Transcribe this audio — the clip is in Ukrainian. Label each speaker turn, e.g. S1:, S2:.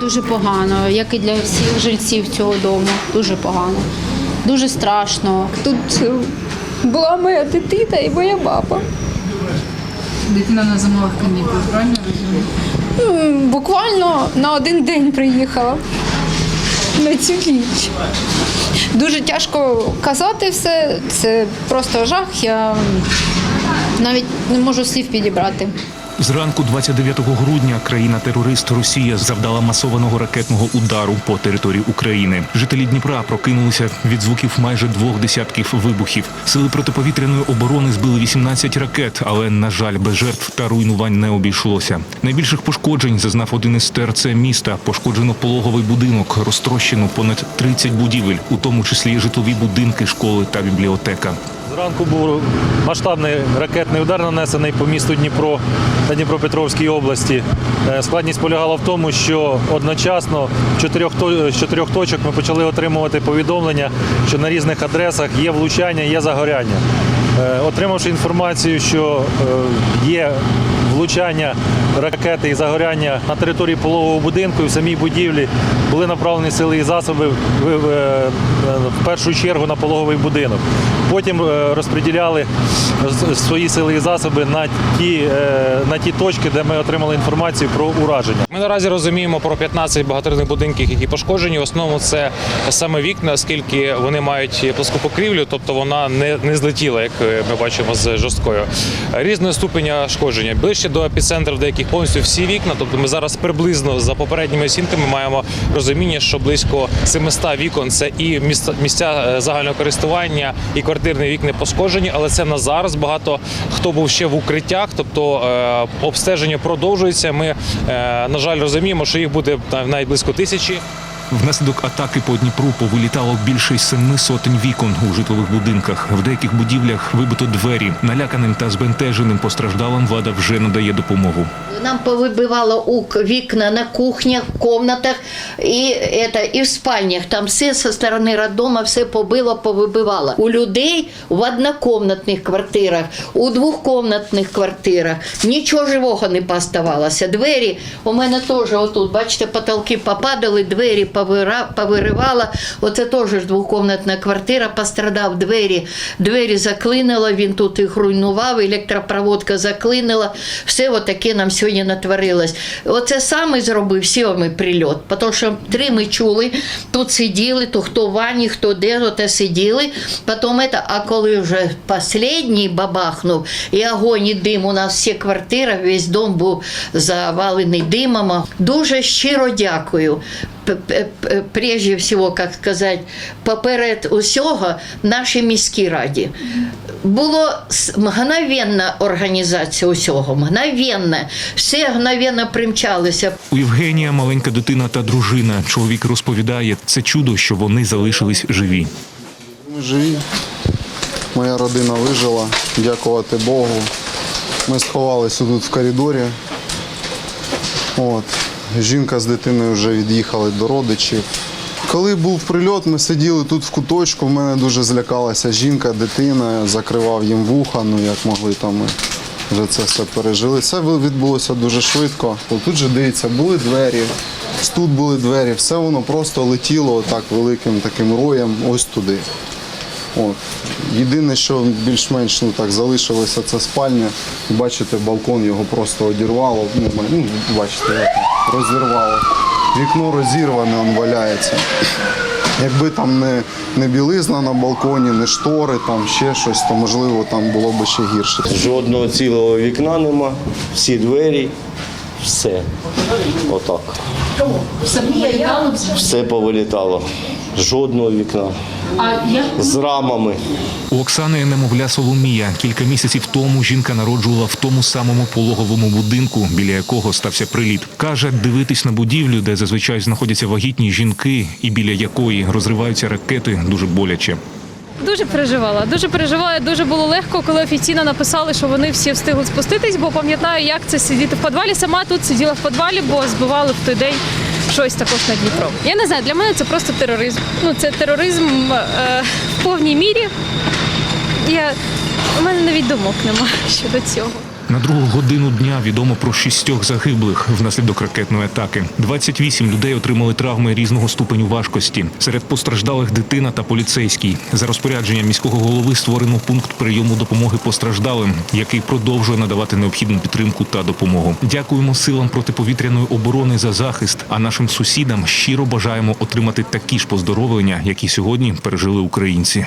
S1: Дуже погано, як і для всіх жильців цього дому. Дуже погано. Дуже страшно.
S2: Тут е, була моя дитина і моя баба.
S3: Дитина на зимових канікулах, правильно розумію?
S2: Буквально на один день приїхала на цю ніч. Дуже тяжко казати все, це просто жах. Я навіть не можу слів підібрати.
S4: Зранку 29 грудня країна-терорист Росія завдала масованого ракетного удару по території України. Жителі Дніпра прокинулися від звуків майже двох десятків вибухів. Сили протиповітряної оборони збили 18 ракет, але на жаль, без жертв та руйнувань не обійшлося. Найбільших пошкоджень зазнав один із ТРЦ міста. Пошкоджено пологовий будинок, розтрощено понад 30 будівель, у тому числі житлові будинки, школи та бібліотека.
S5: Зранку був масштабний ракетний удар нанесений по місту Дніпро та Дніпропетровській області. Е, Складність полягала в тому, що одночасно з чотирьох, точок ми почали отримувати повідомлення, що на різних адресах є влучання, є загоряння. Е, Отримавши інформацію, що е, є влучання ракети і загоряння на території пологового будинку і в самій будівлі, були направлені сили і засоби в, першу чергу на пологовий будинок. Потім е, розподіляли свої сили і засоби на ті, е, на ті точки, де ми отримали інформацію про ураження.
S6: Ми наразі розуміємо про 15 багаторних будинків, які пошкоджені. В основному це саме вікна, оскільки вони мають плоску покрівлю, тобто вона не, не злетіла, як ми бачимо з жорсткою. Різного ступеня шкодження. Ближче до епіцентру деяких повністю всі вікна. Тобто ми зараз приблизно за попередніми оцінками маємо розуміння, що близько 700 вікон це і місця е, загального користування, і квартирні вікна пошкоджені, але це на зараз. Багато хто був ще в укриттях, тобто е, обстеження продовжується. Ми, е, на жаль, розуміємо, що їх буде навіть близько тисячі.
S4: Внаслідок атаки по Дніпру повилітало більше семи сотень вікон у житлових будинках. В деяких будівлях вибито двері. Наляканим та збентеженим постраждалим влада вже надає допомогу.
S7: Нам повибивало вікна на кухнях, комнатах і, і в спальнях. Там все со сторони роддома все побило, повибивало. У людей в однокомнатних квартирах, у двохкомнатних квартирах нічого живого не поставалося. Двері у мене теж отут, бачите, потолки попадали, двері повира, повиривало. Оце теж ж двохкомнатна квартира, пострадав двері, двері заклинило, він тут їх руйнував, електропроводка заклинила. Все отаке нам сьогодні натворилось. Оце саме зробив сьомий прильот, тому що три ми чули, тут сиділи, то хто в ванні, хто де, оте сиділи. Потім это, а коли вже останній бабахнув, і огонь, і дим, у нас всі квартири, весь дом був завалений димом. Дуже щиро дякую. Прежде всього, як сказати, поперед усього нашій міській раді. Було мгновенна організація усього, мгновенна. Все мгновенно примчалися.
S4: У Євгенія маленька дитина та дружина. Чоловік розповідає, це чудо, що вони залишились живі.
S8: Ми живі. Моя родина вижила, дякувати Богу. Ми сховалися тут в коридорі. От. Жінка з дитиною вже від'їхали до родичів. Коли був прильот, ми сиділи тут в куточку. В мене дуже злякалася жінка, дитина, закривав їм вуха, ну як могли там ми вже це все пережили. Це відбулося дуже швидко. Тут же дивіться, були двері, тут були двері, все воно просто летіло так великим таким роєм ось туди. От. Єдине, що більш-менш ну, так залишилося, це спальня. Бачите, балкон його просто одірвало. Ну, ну, бачите, як розірвало. Вікно розірване, он валяється. Якби там не, не білизна на балконі, не штори, там ще щось, то можливо там було б ще гірше.
S9: Жодного цілого вікна нема, всі двері, все. Отак.
S3: Все повилітало?
S9: Жодного вікна. З рамами.
S4: У Оксани немовля Соломія. Кілька місяців тому жінка народжувала в тому самому пологовому будинку, біля якого стався приліт. Каже, дивитись на будівлю, де зазвичай знаходяться вагітні жінки, і біля якої розриваються ракети, дуже боляче.
S10: Дуже переживала. Дуже переживала. Дуже було легко, коли офіційно написали, що вони всі встигли спуститись, бо пам'ятаю, як це сидіти в підвалі. Сама тут сиділа в підвалі, бо збивали в той день щось також на Дніпро. Я не знаю, для мене це просто тероризм. Ну це тероризм е, в повній мірі. Я у мене навіть думок немає щодо цього.
S4: На другу годину дня відомо про шістьох загиблих внаслідок ракетної атаки. 28 людей отримали травми різного ступеню важкості. Серед постраждалих дитина та поліцейський. За розпорядженням міського голови створено пункт прийому допомоги постраждалим, який продовжує надавати необхідну підтримку та допомогу. Дякуємо силам протиповітряної оборони за захист. А нашим сусідам щиро бажаємо отримати такі ж поздоровлення, які сьогодні пережили українці.